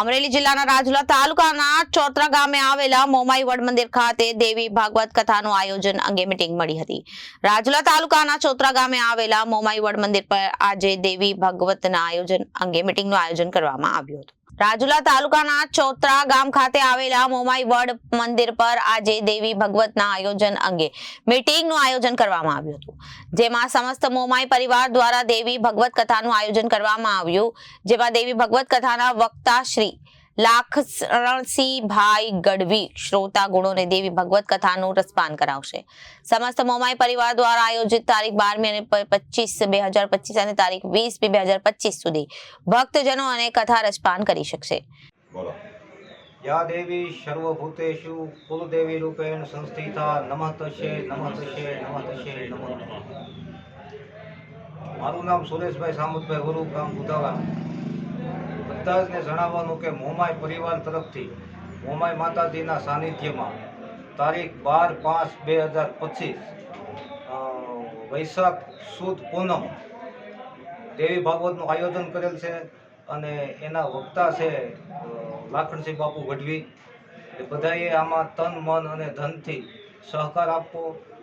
અમરેલી જિલ્લાના રાજુલા તાલુકાના ચોત્રા ગામે આવેલા મોમાઈ વડ મંદિર ખાતે દેવી ભાગવત કથાનું આયોજન અંગે મીટિંગ મળી હતી. રાજુલા તાલુકાના ચોત્રા ગામે આવેલા મોમાઈ વડ મંદિર પર આજે દેવી ભાગવતના આયોજન અંગે મીટિંગનું આયોજન કરવામાં આવ્યું હતું. રાજુલા તાલુકાના ચોત્રા ગામ ખાતે આવેલા મોમાઈ વડ મંદિર પર આજે દેવી ભગવતના આયોજન અંગે મીટિંગનું આયોજન કરવામાં આવ્યું હતું. જેમાં સમસ્ત મોમાઈ પરિવાર દ્વારા દેવી ભગવત કથાનું આયોજન કરવામાં આવ્યું. જેમાં દેવી ભગવત કથાના વક્તા શ્રી લાખરણસિંહભાઈ ગઢવી શ્રોતા ગુણોને દેવી ભગવત કથાનું રસપાન કરાવશે. સમસ્ત મોમાઈ પરિવાર દ્વારા આયોજિત તારીખ બારમી અને પચીસ બે હજાર પચીસ અને તારીખ વીસ બે હજાર પચીસ સુધી ભક્તજનો અને કથા રસપાન કરી શકશે. યા દેવી સર્વભૂતેશુ કુલદેવી રૂપેણ સંસ્થિતા નમઃ તસ્યે નમઃ તસ્યે, નમઃ. મારું નામ સુરેશભાઈ સામતભાઈ વરુ ગામ બુધાવા બધા જને જણાવવાનું કે મોમાય પરિવાર તરફથી મોમાય માતાજીના સાનિધ્યમાં તારીખ બાર પાંચ બે હજાર પચીસ વૈશાખ સુદ પૂનમ દેવી ભાગવતનું આયોજન કરેલ છે અને એના વક્તા છે લાખણસિંહ બાપુ ગઢવી એ બધાએ આમાં તન, મન અને ધનથી સહકાર આપવો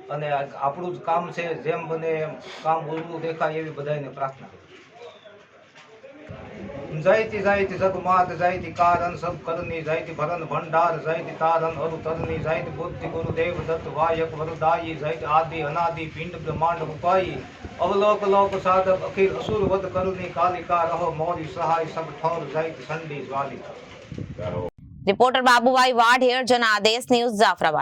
અને આપણું જ કામ છે, જેમ બને એમ કામ ઉજળું દેખાય એવી બધાને પ્રાર્થના. જયતિ જયતિ સદમાત જયતિ કારણ સબ કરની જયતિ ભરન ભંડાર જયતિ તારન અરુ તરની જયતિ બુદ્ધિ ગુરુદેવ દત્ત વાયક વરદાયી જયતિ આદિ અનાદિ પિંડ બ્રહ્માંડ ઉપાયી અવલોક લોક સાધક અખિલ અસુર વધ કરુણી કાલિકા રહો મોરી સહાય સબ ઠોર જયતિ સંડી જ્વાલિકા રિપોર્ટર બાબુભાઈ વાઢેર જનાદેશ ન્યૂઝ જાફરાબાદ